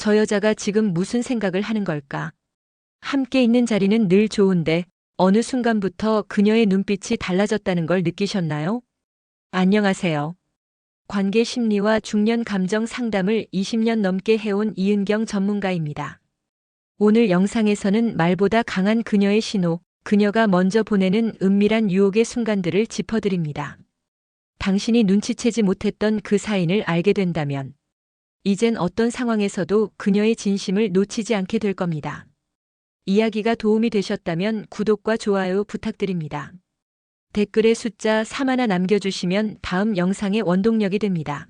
저 여자가 지금 무슨 생각을 하는 걸까? 함께 있는 자리는 늘 좋은데 어느 순간부터 그녀의 눈빛이 달라졌다는 걸 느끼셨나요? 안녕하세요. 관계 심리와 중년 감정 상담을 20년 넘게 해온 이은경 전문가입니다. 오늘 영상에서는 말보다 강한 그녀의 신호, 그녀가 먼저 보내는 은밀한 유혹의 순간들을 짚어드립니다. 당신이 눈치채지 못했던 그 사인을 알게 된다면, 이젠 어떤 상황에서도 그녀의 진심을 놓치지 않게 될 겁니다. 이야기가 도움이 되셨다면 구독과 좋아요 부탁드립니다. 댓글에 숫자 3 하나 남겨주시면 다음 영상의 원동력이 됩니다.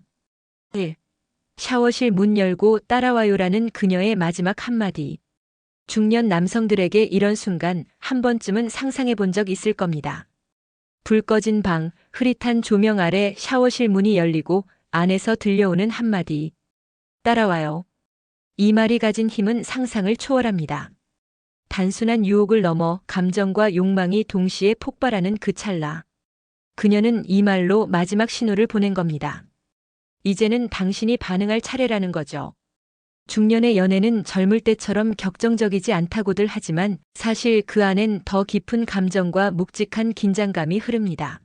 1. 샤워실 문 열고 따라와요라는 그녀의 마지막 한마디. 중년 남성들에게 이런 순간 한 번쯤은 상상해 본 적 있을 겁니다. 불 꺼진 방, 흐릿한 조명 아래 샤워실 문이 열리고 안에서 들려오는 한마디. 따라와요. 이 말이 가진 힘은 상상을 초월합니다. 단순한 유혹을 넘어 감정과 욕망이 동시에 폭발하는 그 찰나. 그녀는 이 말로 마지막 신호를 보낸 겁니다. 이제는 당신이 반응할 차례라는 거죠. 중년의 연애는 젊을 때처럼 격정적이지 않다고들 하지만 사실 그 안엔 더 깊은 감정과 묵직한 긴장감이 흐릅니다.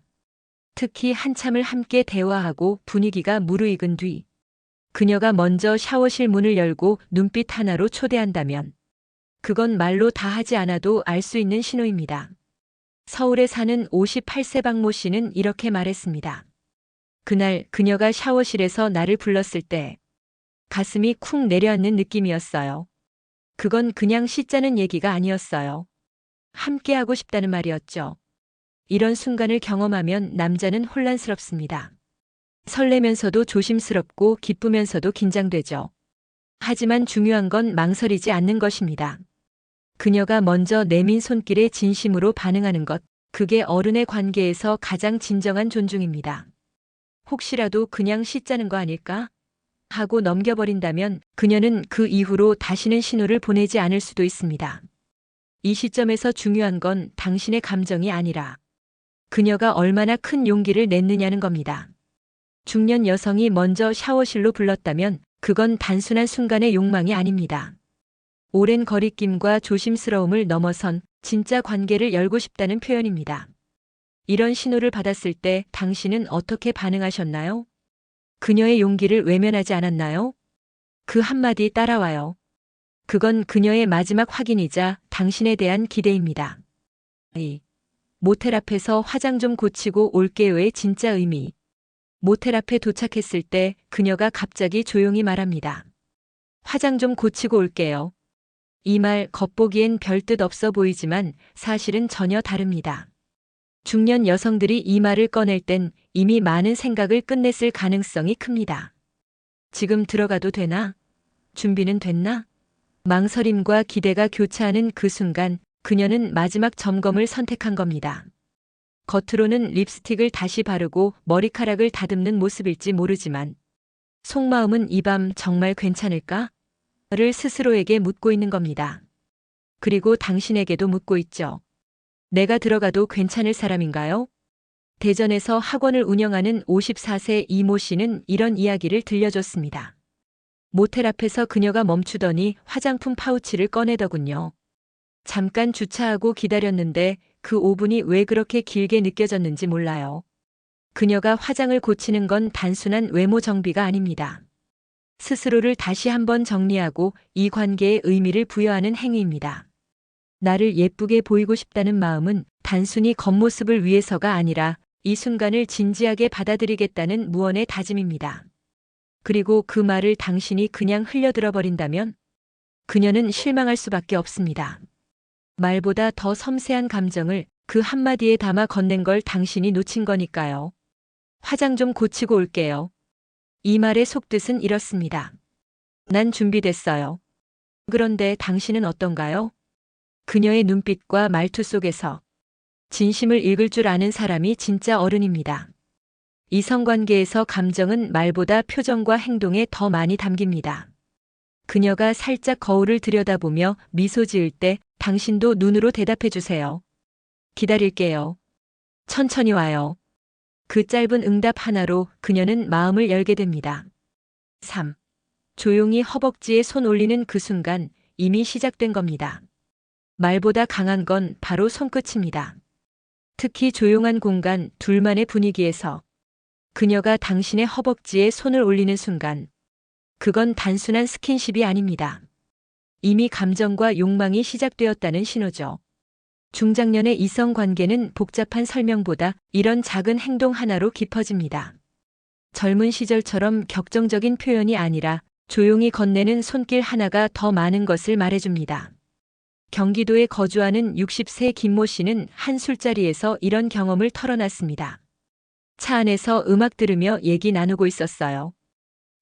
특히 한참을 함께 대화하고 분위기가 무르익은 뒤 그녀가 먼저 샤워실 문을 열고 눈빛 하나로 초대한다면 그건 말로 다 하지 않아도 알 수 있는 신호입니다. 서울에 사는 58세 박모 씨는 이렇게 말했습니다. 그날 그녀가 샤워실에서 나를 불렀을 때 가슴이 쿵 내려앉는 느낌이었어요. 그건 그냥 씻자는 얘기가 아니었어요. 함께하고 싶다는 말이었죠. 이런 순간을 경험하면 남자는 혼란스럽습니다. 설레면서도 조심스럽고 기쁘면서도 긴장되죠. 하지만 중요한 건 망설이지 않는 것입니다. 그녀가 먼저 내민 손길에 진심으로 반응하는 것, 그게 어른의 관계에서 가장 진정한 존중입니다. 혹시라도 그냥 씻자는 거 아닐까? 하고 넘겨버린다면 그녀는 그 이후로 다시는 신호를 보내지 않을 수도 있습니다. 이 시점에서 중요한 건 당신의 감정이 아니라 그녀가 얼마나 큰 용기를 냈느냐는 겁니다. 중년 여성이 먼저 샤워실로 불렀다면 그건 단순한 순간의 욕망이 아닙니다. 오랜 거리낌과 조심스러움을 넘어선 진짜 관계를 열고 싶다는 표현입니다. 이런 신호를 받았을 때 당신은 어떻게 반응하셨나요? 그녀의 용기를 외면하지 않았나요? 그 한마디 따라와요. 그건 그녀의 마지막 확인이자 당신에 대한 기대입니다. 2. 모텔 앞에서 화장 좀 고치고 올게요의 진짜 의미. 모텔 앞에 도착했을 때 그녀가 갑자기 조용히 말합니다. 화장 좀 고치고 올게요. 이 말 겉보기엔 별뜻 없어 보이지만 사실은 전혀 다릅니다. 중년 여성들이 이 말을 꺼낼 땐 이미 많은 생각을 끝냈을 가능성이 큽니다. 지금 들어가도 되나? 준비는 됐나? 망설임과 기대가 교차하는 그 순간 그녀는 마지막 점검을 선택한 겁니다. 겉으로는 립스틱을 다시 바르고 머리카락을 다듬는 모습일지 모르지만 속마음은 이 밤 정말 괜찮을까? 를 스스로에게 묻고 있는 겁니다. 그리고 당신에게도 묻고 있죠. 내가 들어가도 괜찮을 사람인가요? 대전에서 학원을 운영하는 54세 이모 씨는 이런 이야기를 들려줬습니다. 모텔 앞에서 그녀가 멈추더니 화장품 파우치를 꺼내더군요. 잠깐 주차하고 기다렸는데 그 5분이 왜 그렇게 길게 느껴졌는지 몰라요. 그녀가 화장을 고치는 건 단순한 외모 정비가 아닙니다. 스스로를 다시 한번 정리하고 이 관계에 의미를 부여하는 행위입니다. 나를 예쁘게 보이고 싶다는 마음은 단순히 겉모습을 위해서가 아니라 이 순간을 진지하게 받아들이겠다는 무언의 다짐입니다. 그리고 그 말을 당신이 그냥 흘려들어 버린다면 그녀는 실망할 수밖에 없습니다. 말보다 더 섬세한 감정을 그 한마디에 담아 건넨 걸 당신이 놓친 거니까요. 화장 좀 고치고 올게요. 이 말의 속뜻은 이렇습니다. 난 준비됐어요. 그런데 당신은 어떤가요? 그녀의 눈빛과 말투 속에서 진심을 읽을 줄 아는 사람이 진짜 어른입니다. 이성관계에서 감정은 말보다 표정과 행동에 더 많이 담깁니다. 그녀가 살짝 거울을 들여다보며 미소 지을 때 당신도 눈으로 대답해 주세요. 기다릴게요. 천천히 와요. 그 짧은 응답 하나로 그녀는 마음을 열게 됩니다. 3. 조용히 허벅지에 손 올리는 그 순간 이미 시작된 겁니다. 말보다 강한 건 바로 손끝입니다. 특히 조용한 공간 둘만의 분위기에서 그녀가 당신의 허벅지에 손을 올리는 순간 그건 단순한 스킨십이 아닙니다. 이미 감정과 욕망이 시작되었다는 신호죠. 중장년의 이성 관계는 복잡한 설명보다 이런 작은 행동 하나로 깊어집니다. 젊은 시절처럼 격정적인 표현이 아니라 조용히 건네는 손길 하나가 더 많은 것을 말해줍니다. 경기도에 거주하는 60세 김모 씨는 한 술자리에서 이런 경험을 털어놨습니다. 차 안에서 음악 들으며 얘기 나누고 있었어요.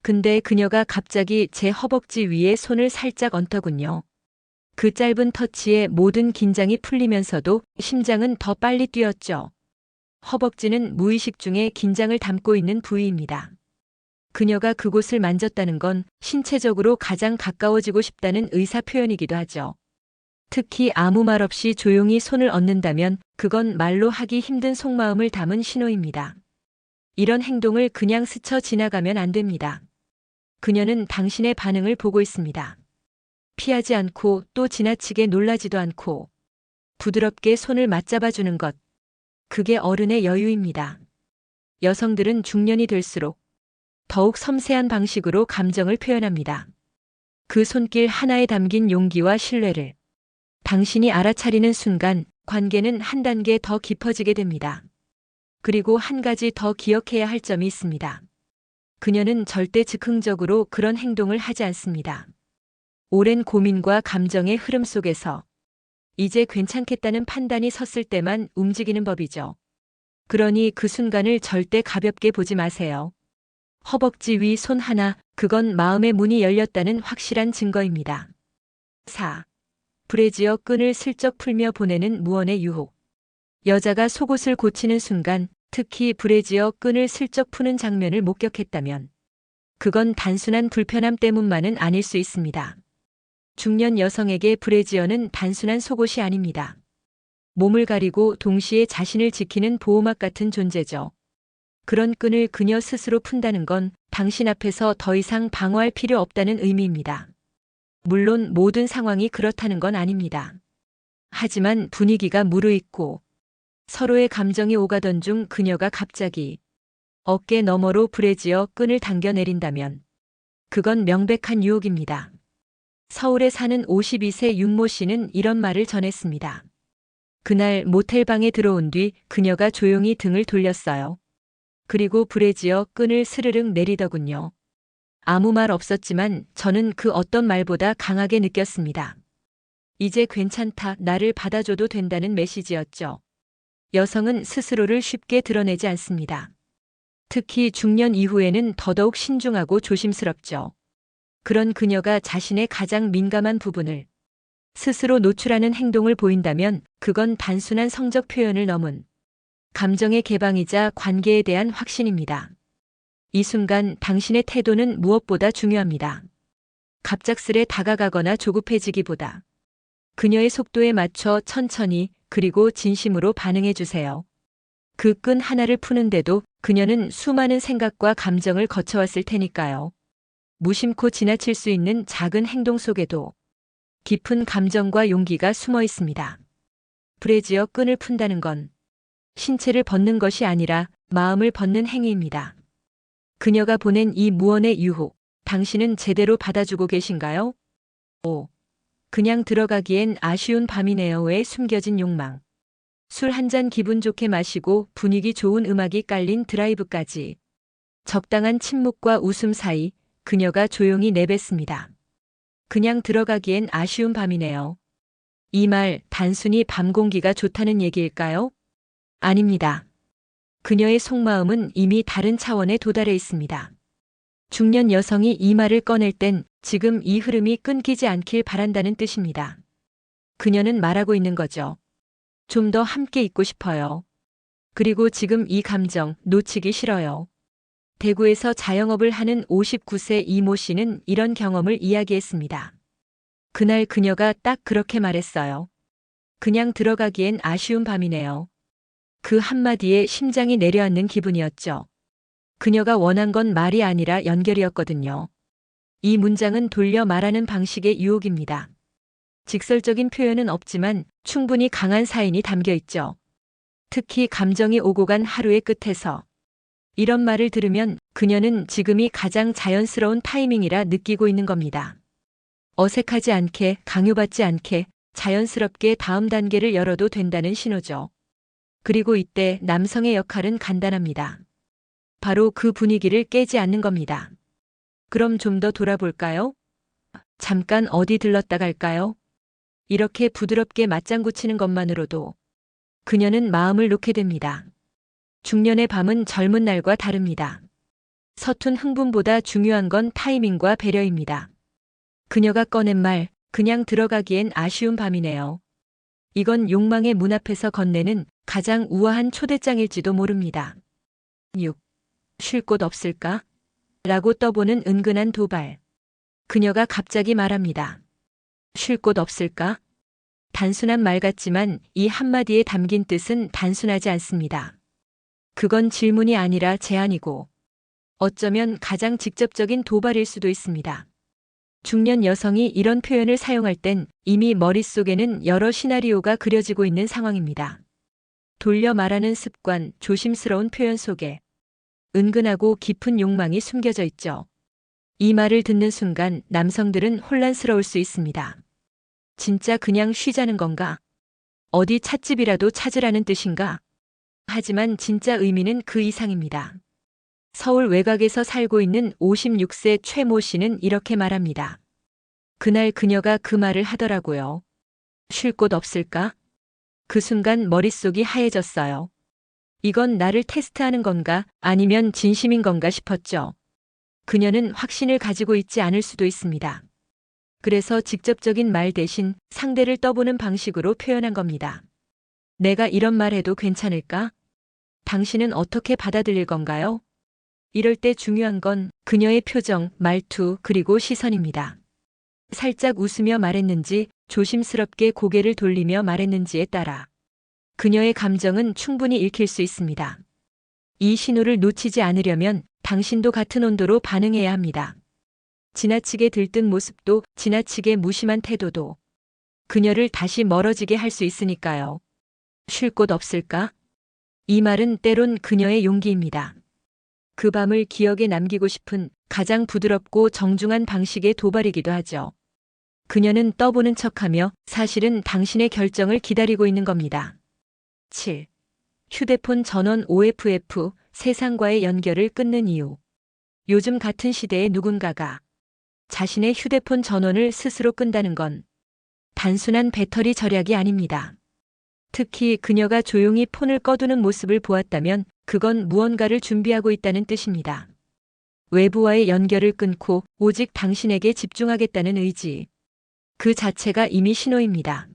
근데 그녀가 갑자기 제 허벅지 위에 손을 살짝 얹더군요. 그 짧은 터치에 모든 긴장이 풀리면서도 심장은 더 빨리 뛰었죠. 허벅지는 무의식 중에 긴장을 담고 있는 부위입니다. 그녀가 그곳을 만졌다는 건 신체적으로 가장 가까워지고 싶다는 의사 표현이기도 하죠. 특히 아무 말 없이 조용히 손을 얹는다면 그건 말로 하기 힘든 속마음을 담은 신호입니다. 이런 행동을 그냥 스쳐 지나가면 안 됩니다. 그녀는 당신의 반응을 보고 있습니다. 피하지 않고 또 지나치게 놀라지도 않고 부드럽게 손을 맞잡아주는 것. 그게 어른의 여유입니다. 여성들은 중년이 될수록 더욱 섬세한 방식으로 감정을 표현합니다. 그 손길 하나에 담긴 용기와 신뢰를 당신이 알아차리는 순간 관계는 한 단계 더 깊어지게 됩니다. 그리고 한 가지 더 기억해야 할 점이 있습니다. 그녀는 절대 즉흥적으로 그런 행동을 하지 않습니다. 오랜 고민과 감정의 흐름 속에서 이제 괜찮겠다는 판단이 섰을 때만 움직이는 법이죠. 그러니 그 순간을 절대 가볍게 보지 마세요. 허벅지 위 손 하나, 그건 마음의 문이 열렸다는 확실한 증거입니다. 4. 브래지어 끈을 슬쩍 풀며 보내는 무언의 유혹. 여자가 속옷을 고치는 순간, 특히 브래지어 끈을 슬쩍 푸는 장면을 목격했다면, 그건 단순한 불편함 때문만은 아닐 수 있습니다. 중년 여성에게 브래지어는 단순한 속옷이 아닙니다. 몸을 가리고 동시에 자신을 지키는 보호막 같은 존재죠. 그런 끈을 그녀 스스로 푼다는 건 당신 앞에서 더 이상 방어할 필요 없다는 의미입니다. 물론 모든 상황이 그렇다는 건 아닙니다. 하지만 분위기가 무르익고 서로의 감정이 오가던 중 그녀가 갑자기 어깨 너머로 브래지어 끈을 당겨내린다면 그건 명백한 유혹입니다. 서울에 사는 52세 윤모 씨는 이런 말을 전했습니다. 그날 모텔방에 들어온 뒤 그녀가 조용히 등을 돌렸어요. 그리고 브래지어 끈을 스르륵 내리더군요. 아무 말 없었지만 저는 그 어떤 말보다 강하게 느꼈습니다. 이제 괜찮다, 나를 받아줘도 된다는 메시지였죠. 여성은 스스로를 쉽게 드러내지 않습니다. 특히 중년 이후에는 더더욱 신중하고 조심스럽죠. 그런 그녀가 자신의 가장 민감한 부분을 스스로 노출하는 행동을 보인다면 그건 단순한 성적 표현을 넘은 감정의 개방이자 관계에 대한 확신입니다. 이 순간 당신의 태도는 무엇보다 중요합니다. 갑작스레 다가가거나 조급해지기보다 그녀의 속도에 맞춰 천천히 그리고 진심으로 반응해 주세요. 그 끈 하나를 푸는데도 그녀는 수많은 생각과 감정을 거쳐왔을 테니까요. 무심코 지나칠 수 있는 작은 행동 속에도 깊은 감정과 용기가 숨어 있습니다. 브래지어 끈을 푼다는 건 신체를 벗는 것이 아니라 마음을 벗는 행위입니다. 그녀가 보낸 이 무언의 유혹, 당신은 제대로 받아주고 계신가요? 5. 그냥 들어가기엔 아쉬운 밤이네요의 숨겨진 욕망. 술 한 잔 기분 좋게 마시고 분위기 좋은 음악이 깔린 드라이브까지. 적당한 침묵과 웃음 사이 그녀가 조용히 내뱉습니다. 그냥 들어가기엔 아쉬운 밤이네요. 이 말 단순히 밤 공기가 좋다는 얘기일까요? 아닙니다. 그녀의 속마음은 이미 다른 차원에 도달해 있습니다. 중년 여성이 이 말을 꺼낼 땐 지금 이 흐름이 끊기지 않길 바란다는 뜻입니다. 그녀는 말하고 있는 거죠. 좀 더 함께 있고 싶어요. 그리고 지금 이 감정 놓치기 싫어요. 대구에서 자영업을 하는 59세 이모 씨는 이런 경험을 이야기했습니다. 그날 그녀가 딱 그렇게 말했어요. 그냥 들어가기엔 아쉬운 밤이네요. 그 한마디에 심장이 내려앉는 기분이었죠. 그녀가 원한 건 말이 아니라 연결이었거든요. 이 문장은 돌려 말하는 방식의 유혹입니다. 직설적인 표현은 없지만 충분히 강한 사인이 담겨 있죠. 특히 감정이 오고 간 하루의 끝에서 이런 말을 들으면 그녀는 지금이 가장 자연스러운 타이밍이라 느끼고 있는 겁니다. 어색하지 않게, 강요받지 않게 자연스럽게 다음 단계를 열어도 된다는 신호죠. 그리고 이때 남성의 역할은 간단합니다. 바로 그 분위기를 깨지 않는 겁니다. 그럼 좀 더 돌아볼까요? 잠깐 어디 들렀다 갈까요? 이렇게 부드럽게 맞장구 치는 것만으로도 그녀는 마음을 놓게 됩니다. 중년의 밤은 젊은 날과 다릅니다. 서툰 흥분보다 중요한 건 타이밍과 배려입니다. 그녀가 꺼낸 말, 그냥 들어가기엔 아쉬운 밤이네요. 이건 욕망의 문 앞에서 건네는 가장 우아한 초대장일지도 모릅니다. 6. 쉴 곳 없을까? 라고 떠보는 은근한 도발. 그녀가 갑자기 말합니다. 쉴 곳 없을까? 단순한 말 같지만 이 한마디에 담긴 뜻은 단순하지 않습니다. 그건 질문이 아니라 제안이고 어쩌면 가장 직접적인 도발일 수도 있습니다. 중년 여성이 이런 표현을 사용할 땐 이미 머릿속에는 여러 시나리오가 그려지고 있는 상황입니다. 돌려 말하는 습관, 조심스러운 표현 속에 은근하고 깊은 욕망이 숨겨져 있죠. 이 말을 듣는 순간 남성들은 혼란스러울 수 있습니다. 진짜 그냥 쉬자는 건가? 어디 찻집이라도 찾으라는 뜻인가? 하지만 진짜 의미는 그 이상입니다. 서울 외곽에서 살고 있는 56세 최 모 씨는 이렇게 말합니다. 그날 그녀가 그 말을 하더라고요. 쉴 곳 없을까? 그 순간 머릿속이 하얘졌어요. 이건 나를 테스트하는 건가 아니면 진심인 건가 싶었죠. 그녀는 확신을 가지고 있지 않을 수도 있습니다. 그래서 직접적인 말 대신 상대를 떠보는 방식으로 표현한 겁니다. 내가 이런 말 해도 괜찮을까? 당신은 어떻게 받아들일 건가요? 이럴 때 중요한 건 그녀의 표정, 말투, 그리고 시선입니다. 살짝 웃으며 말했는지, 조심스럽게 고개를 돌리며 말했는지에 따라 그녀의 감정은 충분히 읽힐 수 있습니다. 이 신호를 놓치지 않으려면 당신도 같은 온도로 반응해야 합니다. 지나치게 들뜬 모습도 지나치게 무심한 태도도 그녀를 다시 멀어지게 할 수 있으니까요. 쉴 곳 없을까? 이 말은 때론 그녀의 용기입니다. 그 밤을 기억에 남기고 싶은 가장 부드럽고 정중한 방식의 도발이기도 하죠. 그녀는 떠보는 척하며 사실은 당신의 결정을 기다리고 있는 겁니다. 7. 휴대폰 전원 OFF 세상과의 연결을 끊는 이유. 요즘 같은 시대에 누군가가 자신의 휴대폰 전원을 스스로 끈다는 건 단순한 배터리 절약이 아닙니다. 특히 그녀가 조용히 폰을 꺼두는 모습을 보았다면 그건 무언가를 준비하고 있다는 뜻입니다. 외부와의 연결을 끊고 오직 당신에게 집중하겠다는 의지. 그 자체가 이미 신호입니다.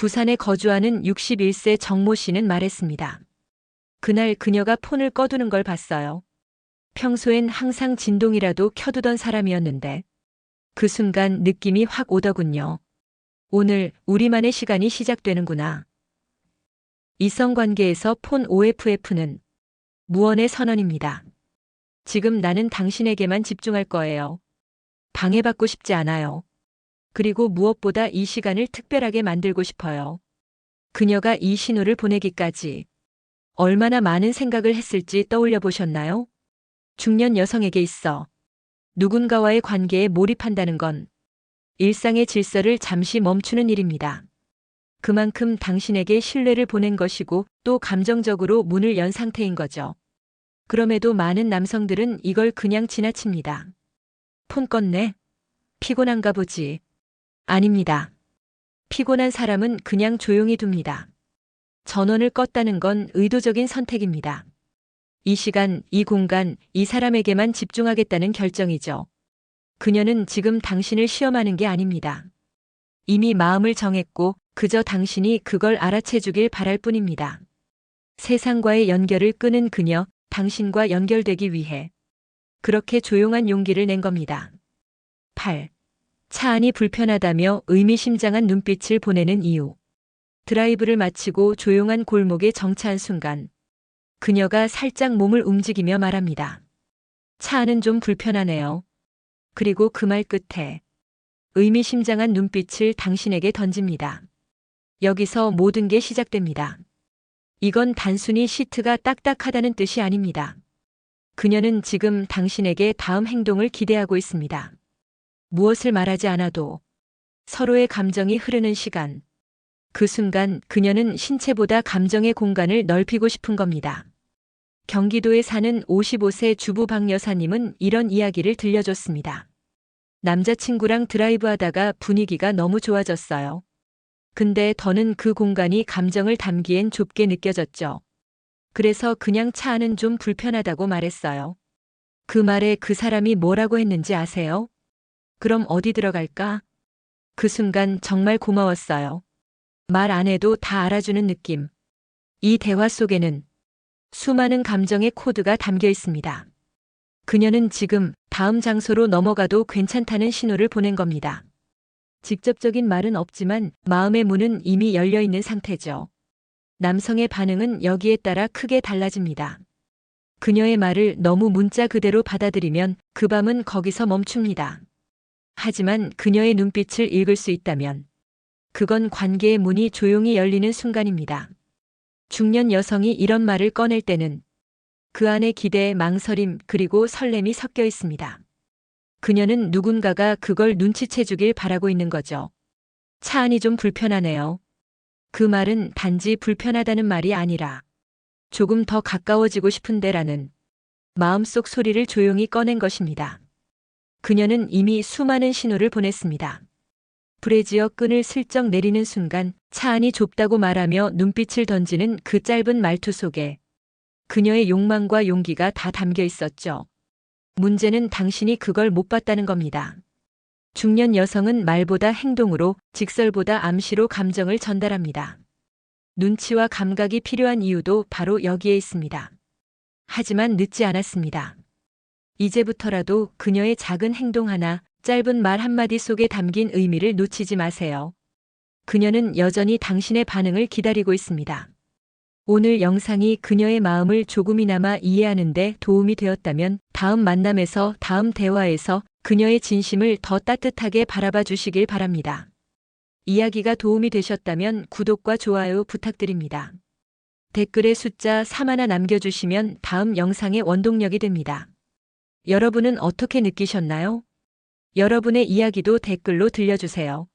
부산에 거주하는 61세 정모 씨는 말했습니다. 그날 그녀가 폰을 꺼두는 걸 봤어요. 평소엔 항상 진동이라도 켜두던 사람이었는데 그 순간 느낌이 확 오더군요. 오늘 우리만의 시간이 시작되는구나. 이성 관계에서 폰 OFF는 무언의 선언입니다. 지금 나는 당신에게만 집중할 거예요. 방해받고 싶지 않아요. 그리고 무엇보다 이 시간을 특별하게 만들고 싶어요. 그녀가 이 신호를 보내기까지 얼마나 많은 생각을 했을지 떠올려 보셨나요? 중년 여성에게 있어 누군가와의 관계에 몰입한다는 건 일상의 질서를 잠시 멈추는 일입니다. 그만큼 당신에게 신뢰를 보낸 것이고 또 감정적으로 문을 연 상태인 거죠. 그럼에도 많은 남성들은 이걸 그냥 지나칩니다. 폰 껐네? 피곤한가 보지. 아닙니다. 피곤한 사람은 그냥 조용히 둡니다. 전원을 껐다는 건 의도적인 선택입니다. 이 시간, 이 공간, 이 사람에게만 집중하겠다는 결정이죠. 그녀는 지금 당신을 시험하는 게 아닙니다. 이미 마음을 정했고 그저 당신이 그걸 알아채 주길 바랄 뿐입니다. 세상과의 연결을 끄는 그녀, 당신과 연결되기 위해 그렇게 조용한 용기를 낸 겁니다. 8. 차 안이 불편하다며 의미심장한 눈빛을 보내는 이유. 드라이브를 마치고 조용한 골목에 정차한 순간 그녀가 살짝 몸을 움직이며 말합니다. 차 안은 좀 불편하네요. 그리고 그 말 끝에 의미심장한 눈빛을 당신에게 던집니다. 여기서 모든 게 시작됩니다. 이건 단순히 시트가 딱딱하다는 뜻이 아닙니다. 그녀는 지금 당신에게 다음 행동을 기대하고 있습니다. 무엇을 말하지 않아도 서로의 감정이 흐르는 시간. 그 순간 그녀는 신체보다 감정의 공간을 넓히고 싶은 겁니다. 경기도에 사는 55세 주부 박 여사님은 이런 이야기를 들려줬습니다. 남자친구랑 드라이브 하다가 분위기가 너무 좋아졌어요. 근데 더는 그 공간이 감정을 담기엔 좁게 느껴졌죠. 그래서 그냥 차 안은 좀 불편하다고 말했어요. 그 말에 그 사람이 뭐라고 했는지 아세요? 그럼 어디 들어갈까? 그 순간 정말 고마웠어요. 말 안 해도 다 알아주는 느낌. 이 대화 속에는 수많은 감정의 코드가 담겨 있습니다. 그녀는 지금 다음 장소로 넘어가도 괜찮다는 신호를 보낸 겁니다. 직접적인 말은 없지만 마음의 문은 이미 열려 있는 상태죠. 남성의 반응은 여기에 따라 크게 달라집니다. 그녀의 말을 너무 문자 그대로 받아들이면 그 밤은 거기서 멈춥니다. 하지만 그녀의 눈빛을 읽을 수 있다면 그건 관계의 문이 조용히 열리는 순간입니다. 중년 여성이 이런 말을 꺼낼 때는 그 안에 기대, 망설임, 그리고 설렘이 섞여 있습니다. 그녀는 누군가가 그걸 눈치채 주길 바라고 있는 거죠. 차 안이 좀 불편하네요. 그 말은 단지 불편하다는 말이 아니라 조금 더 가까워지고 싶은데라는 마음속 소리를 조용히 꺼낸 것입니다. 그녀는 이미 수많은 신호를 보냈습니다. 브레지어 끈을 슬쩍 내리는 순간 차 안이 좁다고 말하며 눈빛을 던지는 그 짧은 말투 속에 그녀의 욕망과 용기가 다 담겨 있었죠. 문제는 당신이 그걸 못 봤다는 겁니다. 중년 여성은 말보다 행동으로, 직설보다 암시로 감정을 전달합니다. 눈치와 감각이 필요한 이유도 바로 여기에 있습니다. 하지만 늦지 않았습니다. 이제부터라도 그녀의 작은 행동 하나, 짧은 말 한마디 속에 담긴 의미를 놓치지 마세요. 그녀는 여전히 당신의 반응을 기다리고 있습니다. 오늘 영상이 그녀의 마음을 조금이나마 이해하는데 도움이 되었다면 다음 만남에서 다음 대화에서 그녀의 진심을 더 따뜻하게 바라봐 주시길 바랍니다. 이야기가 도움이 되셨다면 구독과 좋아요 부탁드립니다. 댓글에 숫자 3 하나 남겨주시면 다음 영상의 원동력이 됩니다. 여러분은 어떻게 느끼셨나요? 여러분의 이야기도 댓글로 들려주세요.